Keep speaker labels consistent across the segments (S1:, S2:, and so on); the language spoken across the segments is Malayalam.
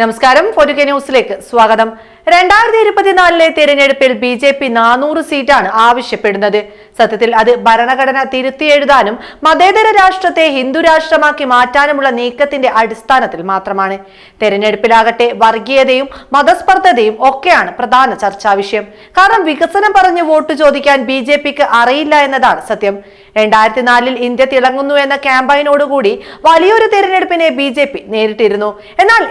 S1: നമസ്കാരം. ഫോർട്ടുകെ ന്യൂസിലേക്ക് സ്വാഗതം. രണ്ടായിരത്തി ഇരുപത്തിനാലിലെ തെരഞ്ഞെടുപ്പിൽ ബി ജെ പി നാനൂറ് സീറ്റാണ് ആവശ്യപ്പെടുന്നത്. സത്യത്തിൽ അത് ഭരണഘടന തിരുത്തിയെഴുതാനും മതേതര രാഷ്ട്രത്തെ ഹിന്ദു രാഷ്ട്രമാക്കി മാറ്റാനുമുള്ള നീക്കത്തിന്റെ അടിസ്ഥാനത്തിൽ മാത്രമാണ്. തെരഞ്ഞെടുപ്പിലാകട്ടെ വർഗീയതയും മതസ്പർദ്ധതയും ഒക്കെയാണ് പ്രധാന ചർച്ചാ വിഷയം. കാരണം വികസനം പറഞ്ഞ് വോട്ട് ചോദിക്കാൻ ബി ജെ പിക്ക് അറിയില്ല എന്നതാണ് സത്യം. രണ്ടായിരത്തി നാലിൽ ഇന്ത്യ തിളങ്ങുന്നു എന്ന ക്യാമ്പയിനോടുകൂടി വലിയൊരു തെരഞ്ഞെടുപ്പിനെ ബി ജെ പി നേരിട്ടിരുന്നു. എന്നാൽ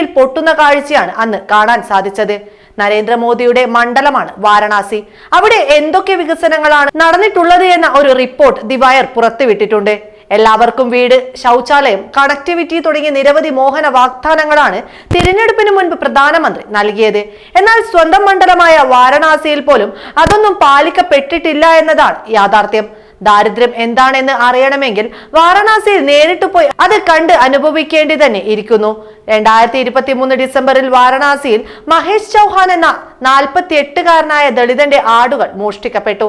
S1: എട്ടുനിലയിൽ പൊട്ടുന്ന കാഴ്ചയാണ് അന്ന് കാണാൻ സാധിച്ചത്. നരേന്ദ്രമോദിയുടെ മണ്ഡലമാണ് വാരണാസി. അവിടെ എന്തൊക്കെ വികസനങ്ങളാണ് നടന്നിട്ടുള്ളത് എന്ന ഒരു റിപ്പോർട്ട് ദിവായർ പുറത്തുവിട്ടിട്ടുണ്ട്. എല്ലാവർക്കും വീട് ശൗചാലയം കണക്ടിവിറ്റി തുടങ്ങിയ നിരവധി മോഹന വാഗ്ദാനങ്ങളാണ് തിരഞ്ഞെടുപ്പിന് മുൻപ് പ്രധാനമന്ത്രി നൽകിയത്. എന്നാൽ സ്വന്തം മണ്ഡലമായ വാരണാസിയിൽ പോലും അതൊന്നും പാലിക്കപ്പെട്ടിട്ടില്ല എന്നതാണ് യാഥാർത്ഥ്യം. ദാരിദ്ര്യം എന്താണെന്ന് അറിയണമെങ്കിൽ വാരണാസിയിൽ നേരിട്ട് പോയി അത് കണ്ട് അനുഭവിക്കേണ്ടി തന്നെ ഇരിക്കുന്നു. രണ്ടായിരത്തി ഇരുപത്തി മൂന്ന് ഡിസംബറിൽ വാരണാസിയിൽ മഹേഷ് ചൗഹാൻ എന്ന നാൽപ്പത്തി എട്ടുകാരനായ ദളിതന്റെ ആടുകൾ മോഷ്ടിക്കപ്പെട്ടു.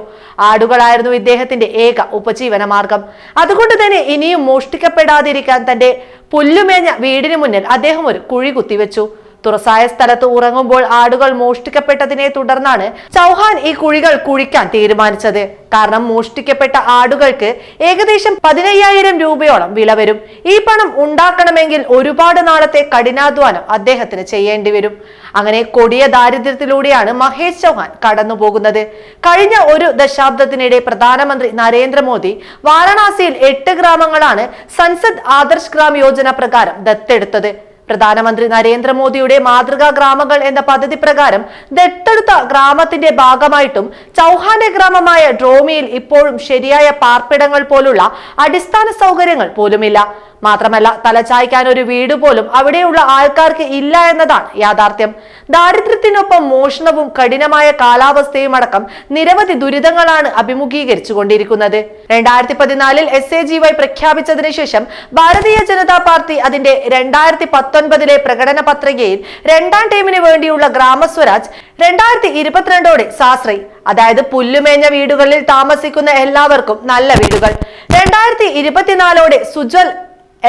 S1: ആടുകളായിരുന്നു ഇദ്ദേഹത്തിന്റെ ഏക ഉപജീവന മാർഗം അതുകൊണ്ട് തന്നെ ഇനിയും മോഷ്ടിക്കപ്പെടാതിരിക്കാൻ തന്റെ പുല്ലുമേഞ്ഞ വീടിന് മുന്നിൽ അദ്ദേഹം ഒരു കുഴി കുത്തിവെച്ചു. തുറസായ സ്ഥലത്ത് ഉറങ്ങുമ്പോൾ ആടുകൾ മോഷ്ടിക്കപ്പെട്ടതിനെ തുടർന്നാണ് ചൗഹാൻ ഈ കുഴികൾ കുഴിക്കാൻ തീരുമാനിച്ചത്. കാരണം മോഷ്ടിക്കപ്പെട്ട ആടുകൾക്ക് ഏകദേശം പതിനയ്യായിരം രൂപയോളം വില വരും. ഈ പണം ഉണ്ടാക്കണമെങ്കിൽ ഒരുപാട് നാളത്തെ കഠിനാധ്വാനം അദ്ദേഹത്തിന് ചെയ്യേണ്ടി വരും. അങ്ങനെ കൊടിയ ദാരിദ്ര്യത്തിലൂടെയാണ് മഹേഷ് ചൗഹാൻ കടന്നു പോകുന്നത് കഴിഞ്ഞ ഒരു ദശാബ്ദത്തിനിടെ പ്രധാനമന്ത്രി നരേന്ദ്രമോദി വാരണാസിയിൽ എട്ട് ഗ്രാമങ്ങളാണ് സൻസദ് ആദർശ് ഗ്രാം യോജന പ്രകാരം ദത്തെടുത്തത്. പ്രധാനമന്ത്രി നരേന്ദ്രമോദിയുടെ മാതൃകാ ഗ്രാമങ്ങൾ എന്ന പദ്ധതി പ്രകാരം ദത്തെടുത്ത ഗ്രാമത്തിന്റെ ഭാഗമായിട്ടും ചൗഹാന്റെ ഗ്രാമമായ ഡ്രോമിയിൽ ഇപ്പോഴും ശരിയായ പാർപ്പിടങ്ങൾ പോലുള്ള അടിസ്ഥാന സൗകര്യങ്ങൾ പോലുമില്ല. മാത്രമല്ല തലചായ്ക്കാൻ ഒരു വീട് പോലും അവിടെയുള്ള ആൾക്കാർക്ക് ഇല്ല എന്നതാണ് യാഥാർത്ഥ്യം. ദാരിദ്ര്യത്തിനൊപ്പം മോഷണവും കഠിനമായ കാലാവസ്ഥയും അടക്കം നിരവധി ദുരിതങ്ങളാണ് അഭിമുഖീകരിച്ചു കൊണ്ടിരിക്കുന്നത് രണ്ടായിരത്തി പതിനാലിൽ എസ് എ ജി വൈ പ്രഖ്യാപിച്ചതിന് ശേഷം ഭാരതീയ ജനതാ പാർട്ടി അതിന്റെ രണ്ടായിരത്തി പത്തൊൻപതിലെ പ്രകടന പത്രികയിൽ രണ്ടാം ടീമിന് വേണ്ടിയുള്ള ഗ്രാമസ്വരാജ് രണ്ടായിരത്തി ഇരുപത്തിരണ്ടോടെ സാശ്രയി. അതായത് പുല്ലുമേഞ്ഞ വീടുകളിൽ താമസിക്കുന്ന എല്ലാവർക്കും നല്ല വീടുകൾ. രണ്ടായിരത്തി ഇരുപത്തിനാലോടെ സുജ്വൽ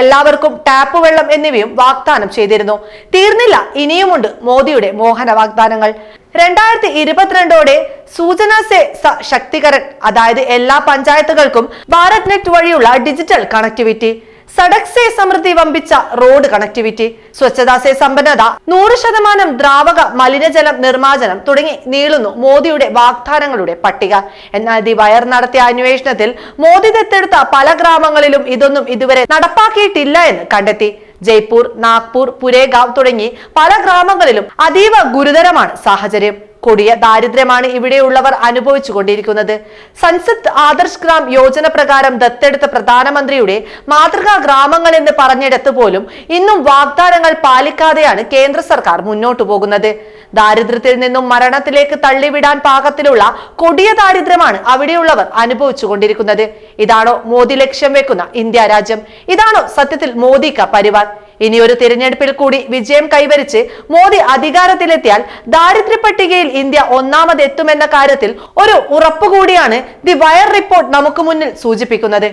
S1: എല്ലാവർക്കും ടാപ്പ് വെള്ളം എന്നിവയും വാഗ്ദാനം ചെയ്തിരുന്നു. തീർന്നില്ല ഇനിയുമുണ്ട് മോദിയുടെ മോഹന വാഗ്ദാനങ്ങൾ. രണ്ടായിരത്തി ഇരുപത്തിരണ്ടോടെ സൂചന സേ ശക്തികരൻ അതായത് എല്ലാ പഞ്ചായത്തുകൾക്കും ഭാരത് നെറ്റ് വഴിയുള്ള ഡിജിറ്റൽ കണക്ടിവിറ്റി സഡക് സേ സമൃദ്ധി വമ്പിച്ച റോഡ് കണക്ടിവിറ്റി സ്വച്ഛതാ സേ സമ്പന്നത നൂറ് ശതമാനം ദ്രാവക മലിനജലം നിർമ്മാർജനം തുടങ്ങി നീളുന്നു മോദിയുടെ വാഗ്ദാനങ്ങളുടെ പട്ടിക. എന്നാൽ ദി വയർ നടത്തിയ അന്വേഷണത്തിൽ മോദി ദത്തെടുത്ത പല ഗ്രാമങ്ങളിലും ഇതൊന്നും ഇതുവരെ നടപ്പാക്കിയിട്ടില്ല എന്ന് കണ്ടെത്തി. ജയ്പൂർ നാഗ്പൂർ പുരേഗാവ് തുടങ്ങി പല ഗ്രാമങ്ങളിലും അതീവ ഗുരുതരമാണ് സാഹചര്യം. കൊടിയ ദാരിദ്ര്യമാണ് ഇവിടെയുള്ളവർ അനുഭവിച്ചു കൊണ്ടിരിക്കുന്നത് സൻസദ് ആദർശ് ഗ്രാം യോജന പ്രകാരം ദത്തെടുത്ത പ്രധാനമന്ത്രിയുടെ മാതൃകാ ഗ്രാമങ്ങൾ എന്ന് പറഞ്ഞിടത്ത് പോലും ഇന്നും വാഗ്ദാനങ്ങൾ പാലിക്കാതെയാണ് കേന്ദ്ര സർക്കാർ മുന്നോട്ടു പോകുന്നത്. ദാരിദ്ര്യത്തിൽ നിന്നും മരണത്തിലേക്ക് തള്ളിവിടാൻ പാകത്തിലുള്ള കൊടിയ ദാരിദ്ര്യമാണ് അവിടെയുള്ളവർ അനുഭവിച്ചു കൊണ്ടിരിക്കുന്നത് ഇതാണോ മോദി ലക്ഷ്യം വെക്കുന്ന ഇന്ത്യ രാജ്യം? ഇതാണോ സത്യത്തിൽ മോദി ക പരിവാർ? ഇനി ഒരു തിരഞ്ഞെടുപ്പിൽ കൂടി വിജയം കൈവരിച്ച് മോദി അധികാരത്തിലെത്തിയാൽ ദാരിദ്ര്യ പട്ടികയിൽ ഇന്ത്യ ഒന്നാമത് എത്തുമെന്ന കാര്യത്തിൽ ഒരു ഉറപ്പുകൂടിയാണ് ദി വയർ റിപ്പോർട്ട് നമുക്ക് മുന്നിൽ സൂചിപ്പിക്കുന്നത്.